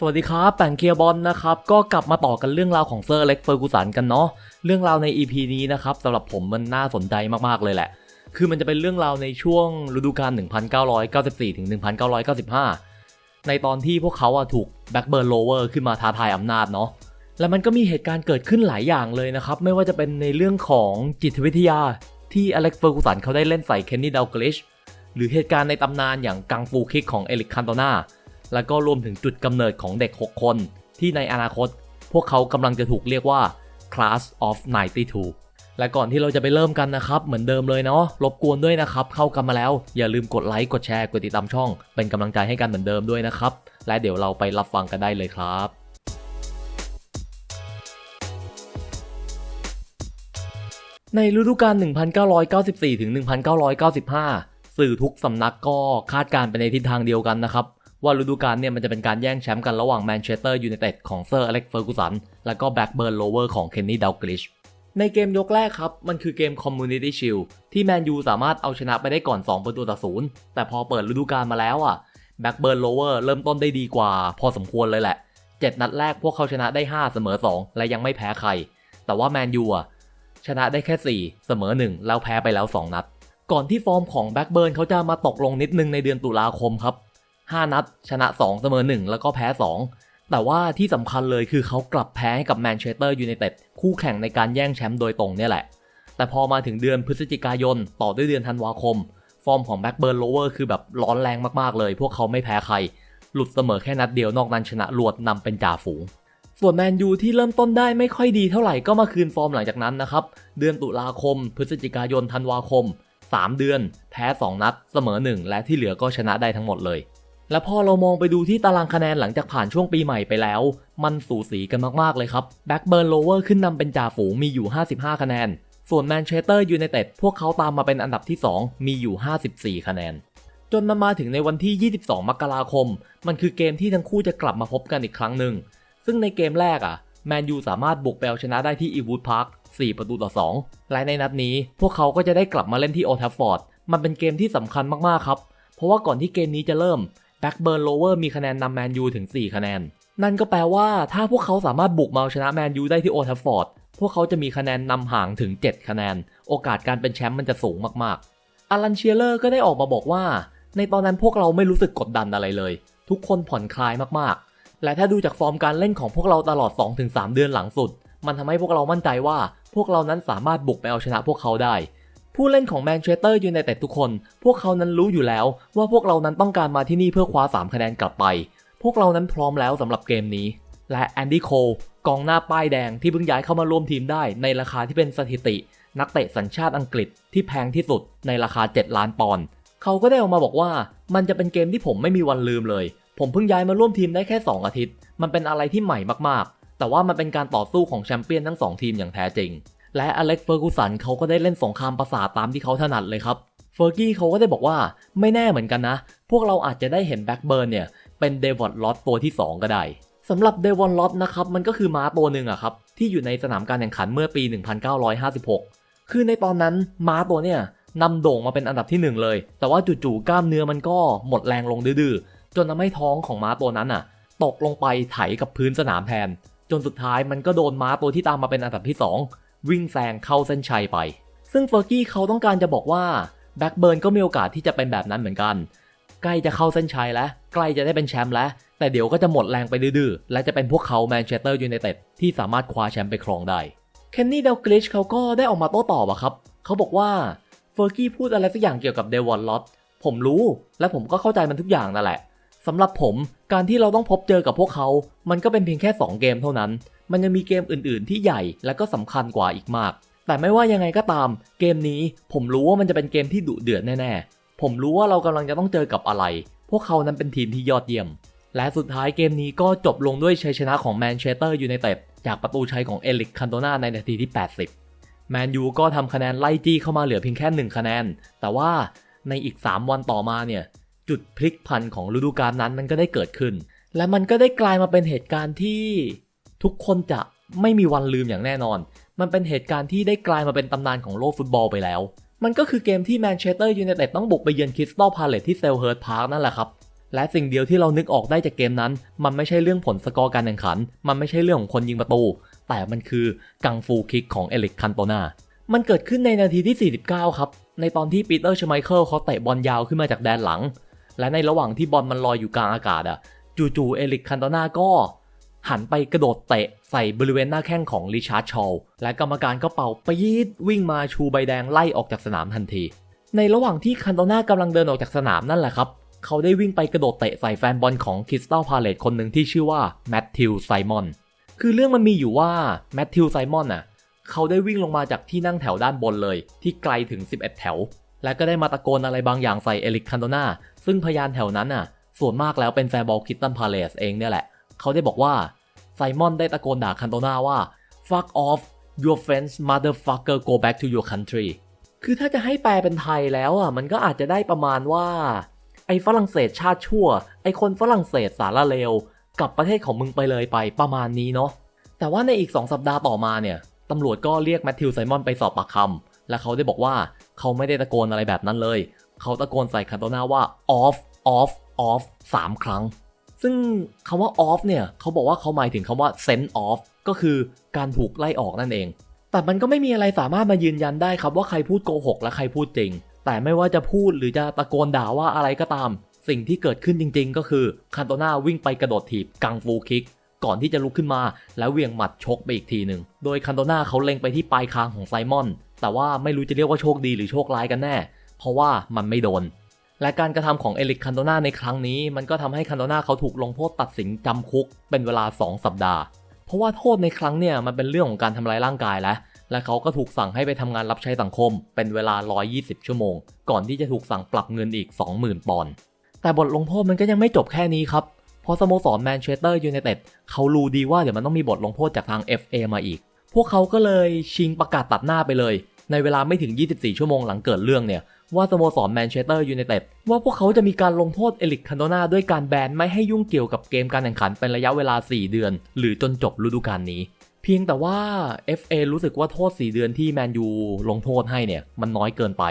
สวัสดีครับแป่งเคียร์บอลนะครับ ก็กลับมาต่อกันเรื่องราวของเซอร์เล็กเฟอร์กูสันกันเนาะเรื่องราวใน EP นี้นะครับสำหรับผมมันน่าสนใจมากๆเลยแหละ คือมันจะเป็นเรื่องราวในช่วงฤดูกาล 1994ถึง1995 ในตอนที่พวกเขาอะถูกแบ็กเบิร์นโลเวอร์ขึ้นมาท้าทายอำนาจเนาะและมันก็มีเหตุการณ์เกิดขึ้นหลายอย่างเลยนะครับ ไม่ว่าจะเป็นในเรื่องของจิตวิทยาที่อเล็กเฟอร์กูสันเขาได้เล่นใส่เคนนี่ดาวกลิชหรือเหตุการณ์ในตำนานอย่างกังฟูคิกของเอริกคันโตนา แล้วก็รวมถึงจุดกำเนิดของเด็ก 6 คน ที่ในอนาคต พวกเขากำลังจะถูกเรียกว่า Class of 92 และก่อนที่เราจะไปเริ่มกันนะครับ เหมือนเดิมเลยเนาะรบกวนด้วยนะครับ เข้ากันมาแล้ว อย่าลืมกดไลค์กดแชร์กดติดตามช่อง เป็นกำลังใจให้กันเหมือนเดิมด้วยนะครับ และเดี๋ยวเราไปรับฟังกันได้เลยครับในฤดูกาล 1994 ถึง 1995 สื่อทุกสำนักก็คาดการณ์ไปในทิศทางเดียวกันนะครับ ว่าฤดูกาลเนี่ยมันจะเป็นการแย่งแชมป์กันระหว่างแมนเชสเตอร์ยูไนเต็ดของเซอร์อเล็กเฟอร์กูสันและก็แบ็กเบิร์นโลเวอร์ของเคนนี่ดาวกลิชในเกมยกแรกครับ มันคือเกม Community Shield ที่แมนยูสามารถเอาชนะไปได้ก่อน 2 ประตูต่อศูนย์แต่พอเปิดฤดูกาลมาแล้วอะแบ็กเบิร์นโลเวอร์เริ่มต้นได้ดีกว่า พอสมควรเลยแหละ 7 นัดแรกพวกเขาชนะได้ 5 เสมอ 2 และยังไม่แพ้ใคร แต่ว่าแมนยูอะชนะได้แค่ 4 เสมอ 1 แล้วแพ้ไปแล้ว 2 นัด ก่อนที่ฟอร์มของแบ็กเบิร์นเขาจะมาตกลงนิดนึงในเดือนตุลาคมครับ 5 นัด ชนะ 2 เสมอ 1 แล้วก็แพ้ 2 แต่ว่าที่สำคัญเลยคือเขากลับแพ้ให้กับแมนเชสเตอร์ยูไนเต็ดคู่แข่งในการแย่งแชมป์โดยตรงเนี่ยแหละ แต่พอมาถึงเดือนพฤศจิกายนต่อด้วยเดือนธันวาคม ฟอร์มของแบ็กเบิร์นโลเวอร์คือแบบร้อนแรงมากๆเลย พวกเขาไม่แพ้ใคร หลุดเสมอแค่นัดเดียวนอกนั้นชนะรวดนำเป็นจ่าฝูงส่วนแมนยูที่เริ่มต้นได้ไม่ค่อยดีเท่าไหร่ก็มาคืนฟอร์มหลังจากนั้นนะครับ เดือนตุลาคม พฤศจิกายนธันวาคม 3 เดือน แพ้ 2 นัด เสมอ 1 และที่เหลือก็ชนะได้ทั้งหมดเลย และพอเรามองไปดูที่ตารางคะแนนหลังจากผ่านช่วงปีใหม่ไปแล้ว มันสูสีกันมากๆเลยครับแบ็กเบิร์นโลเวอร์ขึ้นนำเป็นจ่าฝูงมีอยู่ 55 คะแนน ส่วนแมนเชสเตอร์ยูไนเต็ดพวกเขาตามมาเป็นอันดับที่ 2 มีอยู่ 54 คะแนน จนมันมาถึงในวันที่ 22 มกราคม มันคือเกมที่ทั้งคู่จะกลับมาพบกันอีกครั้งหนึ่ง ซึ่งในเกมแรกอะแมนยูสามารถบุกไปเอาชนะได้ที่อีวูดพาร์ค 4 ประตูต่อ 2 และในนัดนี้ พวกเขาก็จะได้กลับมาเล่นที่โอทัฟฟอร์ด มันเป็นเกมที่สำคัญมากๆครับ เพราะว่าก่อนที่เกมนี้จะเริ่ม แบ็กเบิร์นโลเวอร์มีคะแนนนำแมนยูถึง 4 คะแนน นั่นก็แปลว่าถ้าพวกเขาสามารถบุกมาเอาชนะแมนยูได้ที่โอทัฟฟอร์ด พวกเขาจะมีคะแนนนำห่างถึง 7 คะแนน โอกาสการเป็นแชมป์มันจะสูงมากๆ อลันเชียเลอร์ก็ได้ออกมาบอกว่า ในตอนนั้นพวกเราไม่รู้สึกกดดันอะไรเลย ทุกคนผ่อนคลายมากๆ และถ้าดูจากฟอร์มการเล่นของพวกเราตลอด 2-3 เดือนหลังสุด มันทำให้พวกเรามั่นใจว่า พวกเรานั้นสามารถบุกไปเอาชนะพวกเขาได้ ผู้เล่นของแมนเชสเตอร์ยูไนเต็ดทุกคน พวกเขานั้นรู้อยู่แล้วว่าพวกเรานั้นต้องการมาที่นี่เพื่อคว้า 3 คะแนนกลับไป พวกเรานั้นพร้อมแล้วสำหรับเกมนี้ และแอนดี้โคลกองหน้าป้ายแดงที่เพิ่งย้ายเข้ามาร่วมทีมได้ในราคาที่เป็นสถิติ นักเตะสัญชาติอังกฤษที่แพงที่สุดในราคา 7 ล้านปอนด์เขาก็ได้ออกมาบอกว่า มันจะเป็นเกมที่ผมไม่มีวันลืมเลย ผมเพิ่งย้ายมาร่วมทีมได้แค่ 2 อาทิตย์ มันเป็นอะไรที่ใหม่มากๆ แต่ว่ามันเป็นการต่อสู้ของแชมเปี้ยนทั้ง 2 ทีมอย่างแท้จริง และอเล็กเฟอร์กูสันเขาก็ได้เล่นสงครามประสาทตามที่เขาถนัดเลยครับเฟอร์กี้เขาก็ได้บอกว่าไม่แน่เหมือนกันนะ พวกเราอาจจะได้เห็นแบ็กเบิร์นเนี่ย เป็นเดวอดลอตตัวที่ 2 ก็ได้สำหรับเดวอนลอตนะครับ มันก็คือม้าตัวหนึ่งอะครับ ที่อยู่ในสนามการแข่งขันเมื่อปี 1956 คือในตอนนั้นม้าตัวเนี่ยนำโด่งมาเป็นอันดับที่ 1 เลย แต่ว่าจู่ๆกล้ามเนื้อมันก็หมดแรงลงดื้อๆจนทำให้ท้องของม้าตัวนั้นอะตกลงไปไถกับพื้นสนามแทน จนสุดท้ายมันก็โดนม้าตัวที่ตามมาเป็นอันดับที่ 2 วิ่งแซงเข้าเส้นชัยไป ซึ่งเฟอร์กี้เขาต้องการจะบอกว่าแบ็กเบิร์นก็มีโอกาสที่จะเป็นแบบนั้นเหมือนกัน ใกล้จะเข้าเส้นชัยแล้ว ใกล้จะได้เป็นแชมป์แล้ว แต่เดี๋ยวก็จะหมดแรงไปดื้อๆและจะเป็นพวกเขาแมนเชสเตอร์ยูไนเต็ดที่สามารถคว้าแชมป์ไปครองได้เคนนี่เดลกลิชเขาก็ได้ออกมาโต้ตอบอะครับ เขาบอกว่าเฟอร์กี้พูดอะไรสักอย่างเกี่ยวกับเดวอนลอตผมรู้ และผมก็เข้าใจมันทุกอย่างนั่นแหละ สำหรับผมการที่เราต้องพบเจอกับพวกเขา มันก็เป็นเพียงแค่ 2 เกมเท่านั้น มันยังมีเกมอื่นๆ ที่ใหญ่และก็สำคัญกว่าอีกมาก แต่ไม่ว่ายังไงก็ตาม เกมนี้ผมรู้ว่ามันจะเป็นเกมที่ดุเดือดแน่ๆ ผมรู้ว่าเรากำลังจะต้องเจอกับอะไร พวกเขานั้นเป็นทีมที่ยอดเยี่ยม และสุดท้ายเกมนี้ก็จบลงด้วยชัยชนะของแมนเชสเตอร์ยูไนเต็ดจากประตูชัยของเอลิกคันโตนาในนาทีที่ 80 แมนยูก็ทำคะแนนไล่จี้เข้ามาเหลือเพียงแค่ 1 คะแนน แต่ว่าในอีก 3 วันต่อมาเนี่ย จุดพลิกผันของฤดูกาลนั้นมันก็ได้เกิดขึ้น และมันก็ได้กลายมาเป็นเหตุการณ์ที่ทุกคนจะไม่มีวันลืมอย่างแน่นอน มันเป็นเหตุการณ์ที่ได้กลายมาเป็นตำนานของโลกฟุตบอลไปแล้ว มันก็คือเกมที่แมนเชสเตอร์ยูไนเต็ดต้องบุกไปเยือนคริสตัลพาเลตที่เซลเฮิร์ตพาร์คนั่นแหละครับ และสิ่งเดียวที่เรานึกออกได้จากเกมนั้น มันไม่ใช่เรื่องผลสกอร์การแข่งขัน มันไม่ใช่เรื่องของคนยิงประตู แต่มันคือกังฟูคิกของเอลิกคันโตนา มันเกิดขึ้นในนาทีที่ 49 ครับ ในตอนที่ปีเตอร์ชไมเคิลเขาเตะบอลยาวขึ้นมาจากแดนหลัง และในระหว่างที่บอลมันลอยอยู่กลางอากาศอะจู่ๆเอลิกคันโตนาก็ หันไปกระโดดเตะใส่บริเวณหน้าแข้งของริชาร์ดชอลและกรรมการก็เป่าปี๊ดวิ่งมาชูใบแดงไล่ออกจากสนามทันที ในระหว่างที่คันโตนากำลังเดินออกจากสนามนั่นแหละครับเขาได้วิ่งไปกระโดดเตะใส่แฟนบอลของคริสตัลพาเลตคนหนึ่งที่ชื่อว่าแมทธิวไซมอนคือเรื่องมันมีอยู่ว่าแมทธิวไซมอนน่ะเขาได้วิ่งลงมาจากที่นั่งแถวด้านบนเลย ที่ไกลถึง 11 แถว และก็ได้มาตะโกนอะไรบางอย่างใส่เอลิกคันโตนา ซึ่งพยานแถวนั้นน่ะ ส่วนมากแล้วเป็นแฟนบอลคริสตัลพาเลตเองเนี่ยแหละ เขาได้บอกว่าไซมอนได้ตะโกนด่าคันโตนาว่า fuck off your friends motherfucker go back to your country คือถ้าจะให้แปลเป็นไทยแล้วอะ มันก็อาจจะได้ประมาณว่า ไอ้ฝรั่งเศสชาติชั่ว ไอ้คนฝรั่งเศสสารเลวกลับประเทศของมึงไปเลยไปประมาณนี้เนาะ แต่ว่าในอีก 2 สัปดาห์ต่อมาเนี่ยตำรวจก็เรียกแมทธิวไซมอนไปสอบปากคำและเขาได้บอกว่าเขาไม่ได้ตะโกนอะไรแบบนั้นเลย เขาตะโกนใส่คันโตนาว่า off off off สามครั้ง ซึ่งคำว่า off เนี่ยเขาบอกว่าเขาหมายถึงคำว่า send off ก็คือการถูกไล่ออกนั่นเอง แต่มันก็ไม่มีอะไรสามารถมายืนยันได้ครับว่าใครพูดโกหกและใครพูดจริง แต่ไม่ว่าจะพูดหรือจะตะโกนด่าว่าอะไรก็ตาม สิ่งที่เกิดขึ้นจริง ๆ ก็คือคันโตนาวิ่งไปกระโดดถีบกังฟูคิกก่อนที่จะลุกขึ้นมาแล้วเวียงหมัดชกไปอีกทีหนึ่ง โดยคันโตนาเขาเล็งไปที่ปลายคางของไซมอน แต่ว่าไม่รู้จะเรียกว่าโชคดีหรือโชคร้ายกันแน่ เพราะว่ามันไม่โดน และการกระทำของเอลิกคันโตนาในครั้งนี้มันก็ทำให้คันโตนาเขาถูกลงโทษตัดสินจำคุกเป็นเวลา 2 สัปดาห์ เพราะว่าโทษในครั้งเนี่ยมันเป็นเรื่องของการทำร้ายร่างกายแล้วและเขาก็ถูกสั่งให้ไปทำงานรับใช้สังคม เป็นเวลา 120 ชั่วโมง ก่อนที่จะถูกสั่งปรับเงินอีก 20,000 ปอนด์แต่บทลงโทษมันก็ยังไม่จบแค่นี้ครับเพราะสโมสรแมนเชสเตอร์ยูไนเต็ดเขารู้ดีว่าเดี๋ยวมันต้องมีบทลงโทษจากทาง FA มาอีก พวกเขาก็เลยชิงประกาศตัดหน้าไปเลย ในเวลาไม่ถึง 24 ชั่วโมงหลังเกิดเรื่องเนี่ย ว่าสโมสรแมนเชสเตอร์ยูไนเต็ดว่าพวกเขาจะมีการลงโทษเอลิกคันโดนาด้วยการแบนไม่ให้ยุ่งเกี่ยวกับเกมการแข่งขันเป็นระยะเวลา 4 เดือน หรือจนจบฤดูกาลนี้ เพียงแต่ว่า FA รู้สึกว่าโทษ 4 เดือนที่แมนยูลงโทษให้เนี่ยมันน้อยเกินไป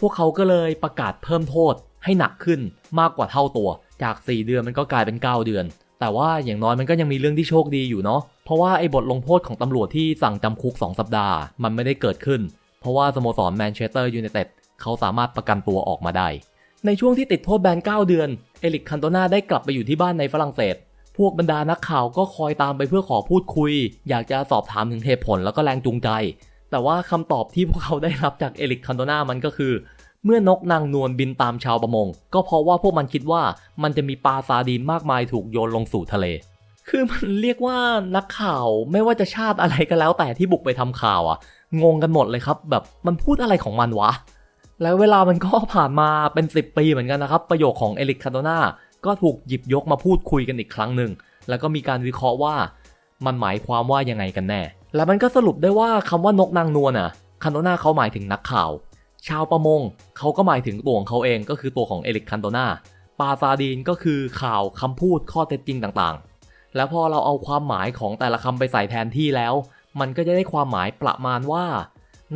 พวกเขาก็เลยประกาศเพิ่มโทษให้หนักขึ้นมากกว่าเท่าตัว จาก 4 เดือนมันก็กลายเป็น 9 เดือน แต่ว่าอย่างน้อยมันก็ยังมีเรื่องที่โชคดีอยู่เนาะเพราะว่าไอ้บทลงโทษของตำรวจที่สั่งจำคุก 2 สัปดาห์ มันไม่ได้เกิดขึ้น เพราะว่าสโมสรแมนเชสเตอร์ยูไนเต็ด เขาสามารถประกันตัวออกมาได้ ในช่วงที่ติดโทษแบน 9 เดือน เอลิกคันโตนาได้กลับไปอยู่ที่บ้านในฝรั่งเศส พวกบรรดานักข่าวก็คอยตามไปเพื่อขอพูดคุย อยากจะสอบถามถึงเหตุผลแล้วก็แรงจูงใจ แต่ว่าคำตอบที่พวกเขาได้รับจากเอลิกคันโตนามันก็คือ เมื่อนกนางนวลบินตามชาวประมง ก็เพราะว่าพวกมันคิดว่ามันจะมีปลาซาดีนมากมายถูกโยนลงสู่ทะเลคือมันเรียกว่านักข่าวไม่ว่าจะชาติอะไรก็แล้วแต่ที่บุกไปทำข่าวอะ งงกันหมดเลยครับ แบบมันพูดอะไรของมันวะ แล้วเวลามันก็ผ่านมาเป็น 10 ปีเหมือนกันนะครับ ประโยคของเอลิกคาโดนาก็ถูกหยิบยกมาพูดคุยกันอีกครั้งหนึ่ง แล้วก็มีการวิเคราะห์ว่ามันหมายความว่ายังไงกันแน่ และมันก็สรุปได้ว่าคำว่านกนางนวลอะคาโดนาเขาหมายถึงนักข่าว ชาวประมงเขาก็หมายถึงตัวของเขาเองก็คือตัวของเอลิกคันโดนาปาซาดีนก็คือข่าวคำพูดข้อเท็จจริงต่างๆ แล้วพอเราเอาความหมายของแต่ละคำไปใส่แทนที่แล้ว มันก็จะได้ความหมายประมาณว่า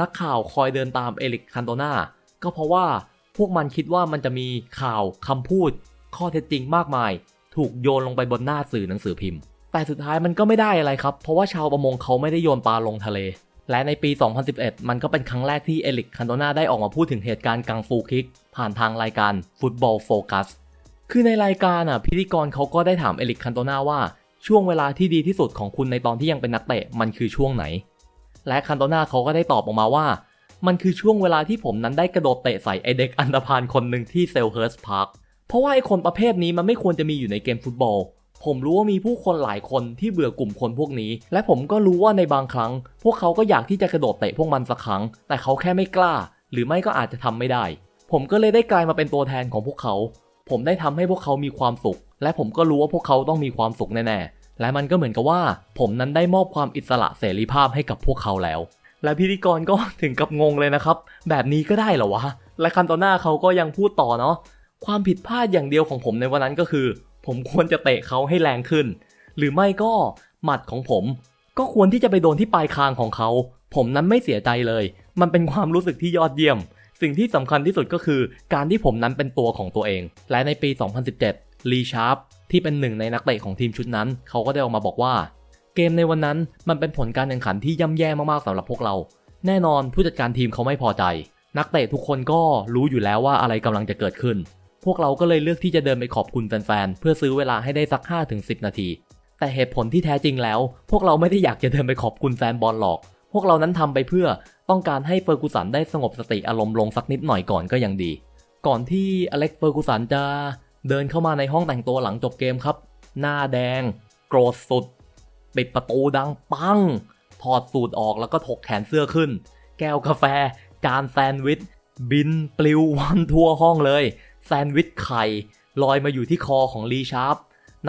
นักข่าวคอยเดินตามเอลิกคันโดนา ก็เพราะว่าพวกมันคิดว่ามันจะมีข่าวคำพูด ข้อเท็จจริงมากมาย ถูกโยนลงไปบนหน้าสื่อหนังสือพิมพ์ แต่สุดท้ายมันก็ไม่ได้อะไรครับ เพราะว่าชาวประมงเขาไม่ได้โยนปลาลงทะเล และในปี 2011 มันก็เป็นครั้งแรกที่เอลิกคันโดนาได้ออกมาพูดถึงเหตุการณ์กังฟูคิก ผ่านทางรายการฟุตบอลโฟกัสคือในรายการอะพิธีกรเขาก็ได้ถามเอลิกคันโตนาว่าช่วงเวลาที่ดีที่สุดของคุณในตอนที่ยังเป็นนักเตะมันคือช่วงไหน และคันโตนาเขาก็ได้ตอบออกมาว่า มันคือช่วงเวลาที่ผมนั้นได้กระโดดเตะใส่ไอเด็กอันดพานคนหนึ่งที่เซลเฮิร์สพาร์คเพราะว่าไอคนประเภทนี้มันไม่ควรจะมีอยู่ในเกมฟุตบอล ผมรู้ว่ามีผู้คนหลายคนที่เบื่อกลุ่มคนพวกนี้ และผมก็รู้ว่าในบางครั้ง พวกเขาก็อยากที่จะกระโดดเตะพวกมันสักครั้ง แต่เขาแค่ไม่กล้า หรือไม่ก็อาจจะทำไม่ได้ ผมก็เลยได้กลายมาเป็นตัวแทนของพวกเขา ผมได้ทำให้พวกเขามีความสุข และผมก็รู้ว่าพวกเขาต้องมีความสุขแน่ๆและมันก็เหมือนกับว่า ผมนั้นได้มอบความอิสระเสรีภาพให้กับพวกเขาแล้ว และพิธีกรก็ถึงกับงงเลยนะครับ แบบนี้ก็ได้เหรอวะ และคันโตหน้าเขาก็ยังพูดต่อเนาะ ความผิดพลาดอย่างเดียวของผมในวันนั้นก็คือ ผมควรจะเตะเขาให้แรงขึ้น หรือไม่ก็หมัดของผม ก็ควรที่จะไปโดนที่ปลายคางของเขา ผมนั้นไม่เสียใจเลย มันเป็นความรู้สึกที่ยอดเยี่ยม สิ่งที่สำคัญที่สุดก็คือ การที่ผมนั้นเป็นตัวของตัวเอง และในปี 2017 ลีชาร์ปที่เป็นหนึ่งในนักเตะของทีมชุดนั้น เขาก็ได้ออกมาบอกว่า เกมในวันนั้นมันเป็นผลการแข่งขันที่ย่ำแย่มากๆสำหรับพวกเรา แน่นอนผู้จัดการทีมเขาไม่พอใจ นักเตะทุกคนก็รู้อยู่แล้วว่าอะไรกำลังจะเกิดขึ้น พวกเราก็เลยเลือกที่จะเดินไปขอบคุณแฟนๆ เพื่อซื้อเวลาให้ได้สัก 5-10 นาที แต่เหตุผลที่แท้จริงแล้ว พวกเราไม่ได้อยากจะเดินไปขอบคุณแฟนบอลหรอก พวกเรานั้นทำไปเพื่อต้องการให้เฟอร์กูสันได้สงบสติอารมณ์ลงสักนิดหน่อยก่อนก็ยังดี ก่อนที่อเล็กเฟอร์กูสันจะเดินเข้ามาในห้องแต่งตัวหลังจบเกมครับ หน้าแดง โกรธสุด ปิดประตูดังปัง ถอดสูตรออกแล้วก็ถกแขนเสื้อขึ้น แก้วกาแฟ จานแซนด์วิช บินปลิววันทั่วห้องเลย แซนด์วิชไข่ลอยมาอยู่ที่คอของลีชาร์ป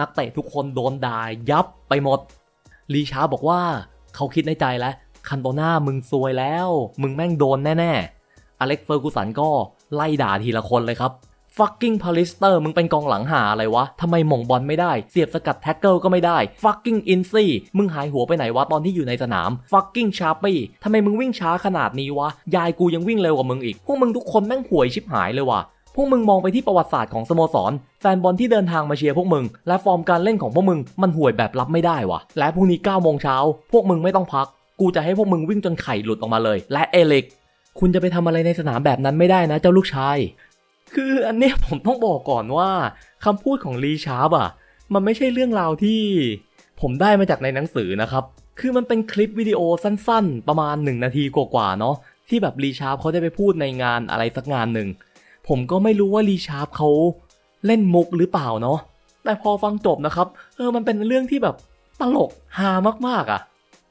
นักเตะทุกคนโดนด่ายับไปหมด ลีชาร์ปบอกว่าเขาคิดในใจแล้ว คันโตน่ามึงซวยแล้ว มึงแม่งโดนแน่ๆ อเล็กเฟอร์กูสันก็ไล่ด่าทีละคนเลยครับ fucking พาลิสเตอร์มึงเป็นกองหลังหาอะไรวะทำไมหม่งบอลไม่ได้ เสียบสกัดแท็กเกิลก็ไม่ได้ fucking อินซี่มึงหายหัวไปไหนวะตอนที่อยู่ในสนาม fucking ชาร์ปี้ทำไมมึงวิ่งช้าขนาดนี้วะ ยายกูยังวิ่งเร็วกว่ามึงอีก พวกมึงทุกคนแม่งห่วยชิบหายเลยว่ะพวกมึงมองไปที่ประวัติศาสตร์ของสโมสร แฟนบอลที่เดินทางมาเชียร์พวกมึง และฟอร์มการเล่นของพวกมึงมันห่วยแบบรับไม่ได้ว่ะและพรุ่งนี้9โมงเช้าพวกมึงไม่ต้องพัก กูจะให้พวกมึงวิ่งจนไข่หลุดออกมาเลย และเอเล็กคุณจะไปทำอะไรในสนามแบบนั้นไม่ได้นะเจ้าลูกชาย คืออันเนี้ยผมต้องบอกก่อนว่าคำพูดของลีชาร์ปอะ มันไม่ใช่เรื่องราวที่ ผมได้มาจากในหนังสือนะครับ คือมันเป็นคลิปวิดีโอสั้นๆ ประมาณ 1 นาทีกว่าๆเนาะที่แบบลีชาร์ปเขาได้ไปพูดในงานอะไรสักงานหนึ่ง ผมก็ไม่รู้ว่าลีชาร์ปเขาเล่นมุกหรือเปล่าเนาะแต่พอฟังจบนะครับ เออมันเป็นเรื่องที่แบบตลกฮามากๆอะ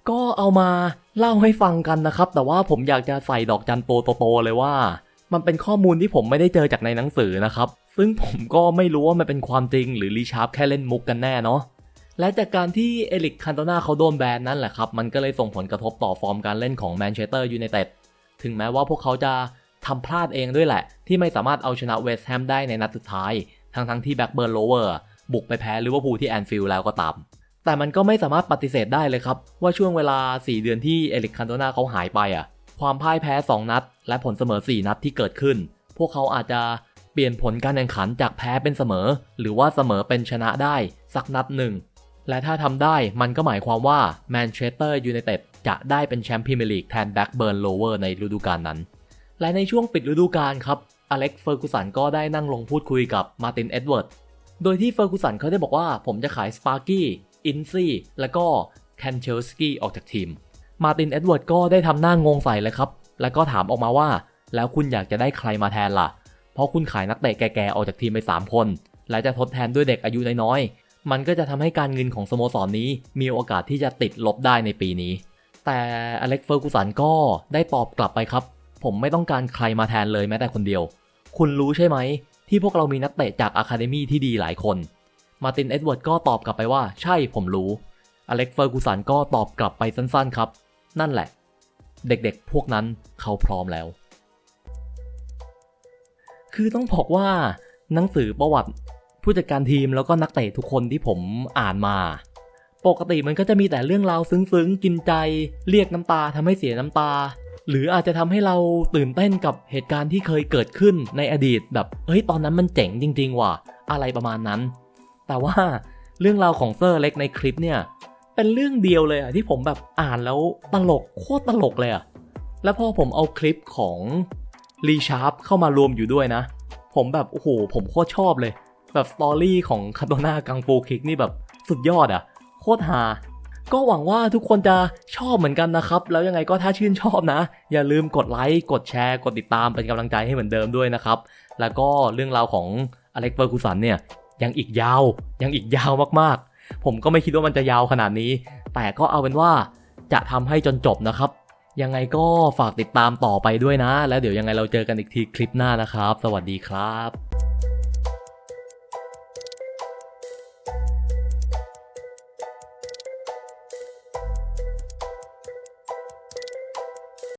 ก็เอามาเล่าให้ฟังกันนะครับ แต่ว่าผมอยากจะใส่ดอกจันโตโตๆเลยว่า มันเป็นข้อมูลที่ผมไม่ได้เจอจากในหนังสือนะครับ ซึ่งผมก็ไม่รู้ว่ามันเป็นความจริงหรือรีชาร์ปแค่เล่นมุกกันแน่เนาะและจากการที่เอลิกคันโตนาเขาโดนแบนนั่นแหละครับ มันก็เลยส่งผลกระทบต่อฟอร์มการเล่นของแมนเชสเตอร์ยูไนเต็ดถึงแม้ว่าพวกเขาจะทำพลาดเองด้วยแหละ ที่ไม่สามารถเอาชนะเวสต์แฮมได้ในนัดสุดท้าย ทั้งทั้งๆที่แบ็กเบิร์นโลเวอร์บุกไปแพ้ลิเวอร์พูลที่แอนฟิลด์แล้วก็ตาม แต่มันก็ไม่สามารถปฏิเสธได้เลยครับ ว่าช่วงเวลา 4 เดือนที่เอลิกคันโตนาเขาหายไปอะ ความพ่ายแพ้ 2 นัด และผลเสมอ 4 นัดที่เกิดขึ้น พวกเขาอาจจะเปลี่ยนผลการแข่งขันจากแพ้เป็นเสมอ หรือว่าเสมอเป็นชนะได้สักนัดหนึ่ง และถ้าทำได้มันก็หมายความว่าแมนเชสเตอร์ยูไนเต็ดจะได้เป็นแชมป์พรีเมียร์ลีกแทนแบ็กเบิร์นโลเวอร์ในฤดูกาลนั้น และในช่วงปิดฤดูกาลครับอเล็กเฟอร์กูสันก็ได้นั่งลงพูดคุยกับมาร์ตินเอ็ดเวิร์ด โดยที่เฟอร์กูสันเขาได้บอกว่าผมจะขายสปาร์กี้ อินซี่ และก็แคนเชลสกี้ออกจากทีม มาตินเอ็ดเวิร์ดก็ได้ทำหน้างงใส่เลยครับ แล้วก็ถามออกมาว่า แล้วคุณอยากจะได้ใครมาแทนล่ะ เพราะคุณขายนักเตะแก่ๆออกจากทีมไป 3 คน และจะทดแทนด้วยเด็กอายุน้อยๆ มันก็จะทำให้การเงินของสโมสรนนี้ มีโอกาสที่จะติดลบได้ในปีนี้ แต่อเล็กเฟอร์กูสันก็ได้ตอบกลับไปครับ ผมไม่ต้องการใครมาแทนเลยแม้แต่คนเดียว คุณรู้ใช่ไหม ที่พวกเรามีนักเตะจากอะคาเดมี่ที่ดีหลายคน มาตินเอ็ดเวิร์ดก็ตอบกลับไปว่า ใช่ผมรู้อเล็กเฟอร์กูสันก็ตอบกลับไปสั้นๆครับ นั่นแหละ เด็กๆพวกนั้นเขาพร้อมแล้ว คือต้องบอกว่าหนังสือประวัติผู้จัดการทีมแล้วก็นักเตะทุกคนที่ผมอ่านมา ปกติมันก็จะมีแต่เรื่องราวซึ้งๆ กินใจ เรียกน้ำตาทำให้เสียน้ำตา หรืออาจจะทำให้เราตื่นเต้นกับเหตุการณ์ที่เคยเกิดขึ้นในอดีตแบบเฮ้ยตอนนั้นมันเจ๋งจริง ๆ ว่ะอะไรประมาณนั้น แต่ว่าเรื่องราวของเซอร์เล็กในคลิปเนี่ย เป็นเรื่องเดียวเลยอะที่ผมแบบอ่านแล้วตลกโคตรตลกเลยอะแล้วพอผมเอาคลิปของรีชาร์ปเข้ามารวมอยู่ด้วยนะ ผมแบบโอ้โหผมโคตรชอบเลย แบบสตอรี่ของคาโตนากังฟูคิกนี่แบบสุดยอดอะโคตรฮาก็หวังว่าทุกคนจะชอบเหมือนกันนะครับ แล้วยังไงก็ถ้าชื่นชอบนะ อย่าลืมกดไลค์ กดแชร์ กดติดตามเป็นกำลังใจให้เหมือนเดิมด้วยนะครับ แล้วก็เรื่องราวของอเล็กเฟอร์กูสันเนี่ย ยังอีกยาวยังอีกยาวมากๆ ผมก็ไม่คิดว่ามันจะยาวขนาดนี้ แต่ก็เอาเป็นว่าจะทำให้จนจบนะครับ ยังไงก็ฝากติดตามต่อไปด้วยนะ แล้วเดี๋ยวยังไงเราเจอกันอีกทีคลิปหน้านะครับ สวัสดีครับ